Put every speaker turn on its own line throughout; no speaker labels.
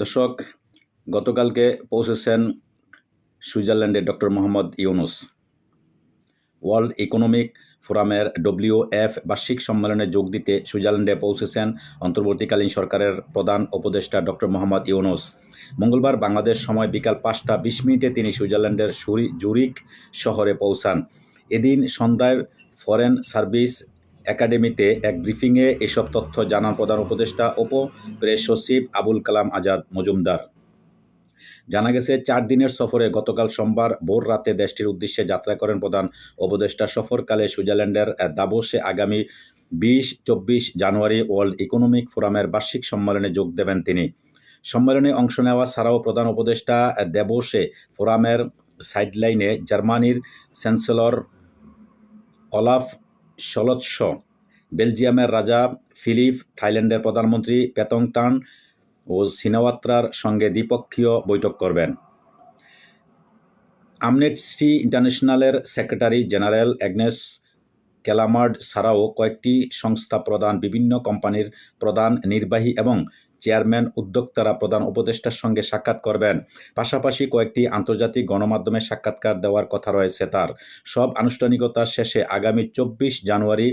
দর্শক, গতকালকে পৌঁছেছেন সুইজারল্যান্ডে doctor Mohammad Yunus. World economic ফোরামের ডব্লিউ এফ বার্ষিক সম্মেলনে যোগ দিতে সুইজারল্যান্ডে পৌঁছেছেন অন্তর্বর্তীকালীন সরকারের প্রধান উপদেষ্টা ডক্টর মোহাম্মদ ইউনুস। মঙ্গলবার বাংলাদেশ সময় বিকাল পাঁচটা বিশ মিনিটে তিনি সুইজারল্যান্ডের জুরিক শহরে পৌঁছান। এদিন সন্ধ্যায় ফরেন সার্ভিস একাডেমিতে এক ব্রিফিংয়ে এসব তথ্য জানান প্রধান উপদেষ্টা উপ প্রেস সচিব আবুল কালাম আজাদ মজুমদার। জানা গেছে, চার দিনের সফরে গতকাল সোমবার ভোর রাতে দেশটির উদ্দেশ্যে যাত্রা করেন প্রধান উপদেষ্টা সফরকালে সুইজারল্যান্ডের দাবোসে আগামী বিশ, চব্বিশ জানুয়ারি ওয়ার্ল্ড ইকোনমিক ফোরামের বার্ষিক সম্মেলনে যোগ দেবেন তিনি। সম্মেলনে অংশ নেওয়া ছাড়াও প্রধান উপদেষ্টা দেবোসে ফোরামের সাইডলাইনে জার্মানির চ্যান্সেলর অলাফ সলৎস বেলজিয়ামের রাজা ফিলিপ, থাইল্যান্ডের প্রধানমন্ত্রী পেতংটান ও সিনাওয়াত্রার সঙ্গে দ্বিপক্ষীয় বৈঠক করবেন। আমনেস্টি ইন্টারন্যাশনালের সেক্রেটারি জেনারেল অ্যাগনেস ক্যালামার্ড ছাড়াও কয়েকটি সংস্থা প্রধান বিভিন্ন কোম্পানির প্রধান নির্বাহী এবং চেয়ারম্যান, উদ্যোক্তারা, প্রধান উপদেষ্টার সঙ্গে সাক্ষাৎ করবেন। পাশাপাশি কয়েকটি আন্তর্জাতিক গণমাধ্যমে সাক্ষাৎকার দেওয়ার কথা রয়েছে তার। সব আনুষ্ঠানিকতা শেষে আগামী চব্বিশ জানুয়ারি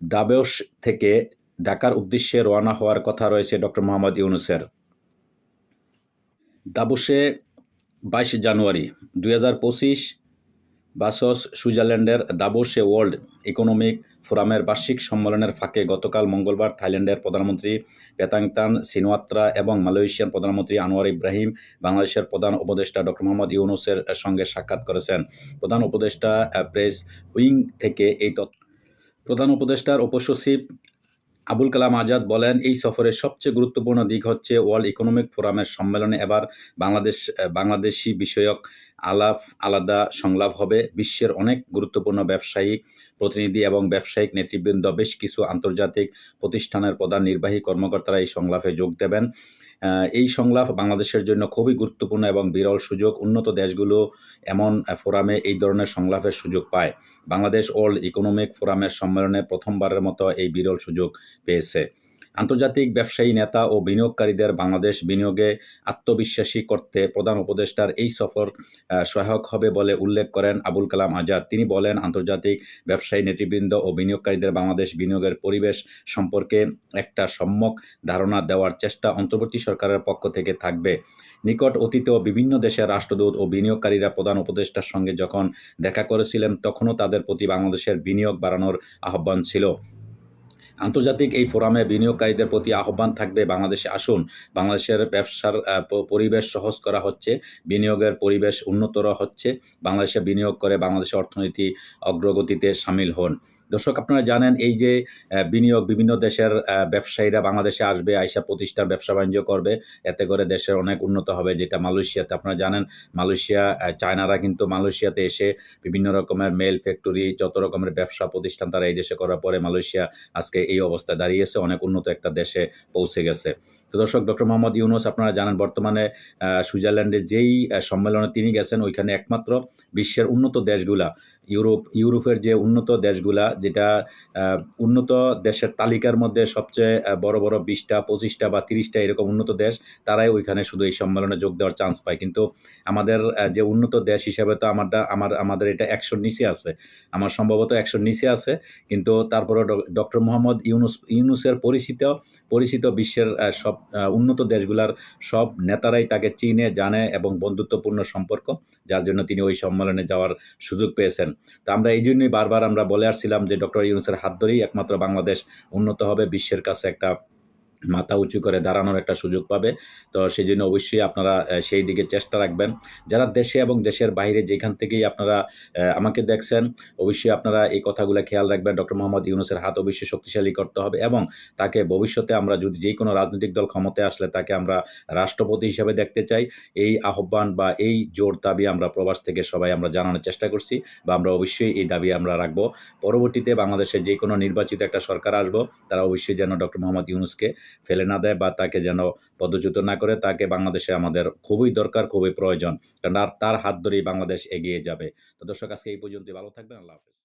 দাবেশ থেকে ঢাকার উদ্দেশ্যে রওনা হওয়ার কথা রয়েছে ডক্টর মোহাম্মদ ইউনুসের। দাবুসে বাইশ জানুয়ারি দুই হাজার পঁচিশ বাসস সুইজারল্যান্ডের দাবোসে ওয়ার্ল্ড ইকোনমিক ফোরামের বার্ষিক সম্মেলনের ফাঁকে গতকাল মঙ্গলবার থাইল্যান্ডের প্রধানমন্ত্রী পেতাংতান সিনোয়াত্রা এবং মালয়েশিয়ার প্রধানমন্ত্রী আনোয়ার ইব্রাহিম, বাংলাদেশের প্রধান উপদেষ্টা ডক্টর মোহাম্মদ ইউনুসের সঙ্গে সাক্ষাৎ করেছেন। প্রধান উপদেষ্টা প্রেস উইং থেকে এই তথ্য প্রধান উপদেষ্টার উপসচিব আবুল কালাম আজাদ বলেন, এই সফরের সবচেয়ে গুরুত্বপূর্ণ দিক হচ্ছে ওয়ার্ল্ড ইকোনমিক ফোরামের সম্মেলনে এবার বাংলাদেশ বাংলাদেশি বিষয়ক আলাপ আলাদা সংলাপ হবে। বিশ্বের অনেক গুরুত্বপূর্ণ ব্যবসায়ী, প্রতিনিধি এবং ব্যবসায়িক নেতৃবৃন্দ বেশ কিছু আন্তর্জাতিক প্রতিষ্ঠানের প্রধান নির্বাহী কর্মকর্তারা এই সংলাপে যোগ দেবেন। এই সংলাপ বাংলাদেশের জন্য খুবই গুরুত্বপূর্ণ এবং বিরল সুযোগ। উন্নত দেশগুলো এমন ফোরামে এই ধরনের সংলাপের সুযোগ পায়। বাংলাদেশ ওয়ার্ল্ড ইকোনমিক ফোরামের সম্মেলনে প্রথমবারের মতো এই বিরল সুযোগ পেয়েছে। আন্তর্জাতিক ব্যবসায়ী নেতা ও বিনিয়োগকারীদের বাংলাদেশ বিনিয়োগে আত্মবিশ্বাসী করতে প্রধান উপদেষ্টার এই সফর সহায়ক হবে বলে উল্লেখ করেন আবুল কালাম আজাদ। তিনি বলেন, আন্তর্জাতিক ব্যবসায়ী নেতৃবৃন্দ ও বিনিয়োগকারীদের বাংলাদেশ বিনিয়োগের পরিবেশ সম্পর্কে একটা সম্যক ধারণা দেওয়ার চেষ্টা অন্তর্বর্তী সরকারের পক্ষ থেকে থাকবে। নিকট অতীতেও বিভিন্ন দেশের রাষ্ট্রদূত ও বিনিয়োগকারীরা প্রধান উপদেষ্টার সঙ্গে যখন দেখা করেছিলেন, তখনও তাদের প্রতি বাংলাদেশের বিনিয়োগ বাড়ানোর আহ্বান ছিল। আন্তর্জাতিক এই ফোরামে বিনিয়োগকারীদের প্রতি আহ্বান থাকবে, বাংলাদেশে আসুন। বাংলাদেশের ব্যবসার পরিবেশ সহজ করা হচ্ছে, বিনিয়োগের পরিবেশ উন্নতর হচ্ছে, বাংলাদেশে বিনিয়োগ করে বাংলাদেশের অর্থনীতি অগ্রগতিতে সামিল হন। দর্শক, আপনারা জানেন এই যে বিনিয়োগ বিভিন্ন দেশের ব্যবসায়ীরা বাংলাদেশে আসবে, আইসা প্রতিষ্ঠার ব্যবসা বাণিজ্য করবে, এতে করে দেশের অনেক উন্নত হবে, যেটা মালয়েশিয়াতে। আপনারা জানেন মালয়েশিয়া চায়নারা কিন্তু মালয়েশিয়াতে এসে বিভিন্ন রকমের মেল ফ্যাক্টরি, যত রকমের ব্যবসা প্রতিষ্ঠান তারা এই দেশে করার পরে মালয়েশিয়া আজকে এই অবস্থায় দাঁড়িয়েছে, অনেক উন্নত একটা দেশে পৌঁছে গেছে। তো দর্শক, ডক্টর মোহাম্মদ ইউনুস, আপনারা জানেন বর্তমানে সুইজারল্যান্ডে যেই সম্মেলনে তিনি গেছেন, ওইখানে একমাত্র বিশ্বের উন্নত দেশগুলা, ইউরোপ, ইউরোপের যে উন্নত দেশগুলা, যেটা উন্নত দেশের তালিকার মধ্যে সবচেয়ে বড় বড় বিশটা, পঁচিশটা বা তিরিশটা এরকম উন্নত দেশ, তারাই ওইখানে শুধু এই সম্মেলনে যোগ দেওয়ার চান্স পায়। কিন্তু আমাদের যে উন্নত দেশ হিসাবে তো আমারটা, আমার, আমাদের এটা একশোর নিচে আছে। আমার সম্ভবত একশোর নিচে আছে। কিন্তু তারপরে ডক্টর মোহাম্মদ ইউনুস, ইউনুসের পরিচিত পরিচিত বিশ্বের সব উন্নত দেশগুলার সব নেতারাই তাকে চিনে, জানে এবং বন্ধুত্বপূর্ণ সম্পর্ক, যার জন্য তিনি ওই সম্মেলনে যাওয়ার সুযোগ পেয়েছেন। তো আমরা এই জন্যই বারবার আমরা বলে আসছিলাম যে ডক্টর ইউনুসের হাত ধরেই একমাত্র বাংলাদেশ উন্নত হবে, বিশ্বের কাছে একটা মাথা উঁচু করে দাঁড়ানোর একটা সুযোগ পাবে। তো সেই জন্য অবশ্যই আপনারা সেই দিকে চেষ্টা রাখবেন। যারা দেশে এবং দেশের বাইরে যেখান থেকেই আপনারা আমাকে দেখছেন, অবশ্যই আপনারা এই কথাগুলো খেয়াল রাখবেন। ডক্টর মোহাম্মদ ইউনুসের হাত অবশ্যই শক্তিশালী করতে হবে এবং তাকে ভবিষ্যতে আমরা যদি যে কোনো রাজনৈতিক দল ক্ষমতায় আসলে তাকে আমরা রাষ্ট্রপতি হিসেবে দেখতে চাই, এই আহ্বান বা এই জোর দাবি আমরা প্রবাস থেকে সবাই আমরা জানানোর চেষ্টা করছি বা আমরা অবশ্যই এই দাবি আমরা রাখব। পরবর্তীতে বাংলাদেশে যে কোনো নির্বাচিত একটা সরকার আসব, তারা অবশ্যই যেন ডক্টর মোহাম্মদ ইউনুসকে ফেলে না দেয় বা তাকে যেন পদচ্যুত না করে, তাকে বাংলাদেশে আমাদের খুবই দরকার, খুবই প্রয়োজন। কারণ আর তার হাত ধরেই বাংলাদেশ এগিয়ে যাবে। তো দর্শক, আজকে এই পর্যন্ত ভালো থাকবেন, আল্লাহ হাফেজ।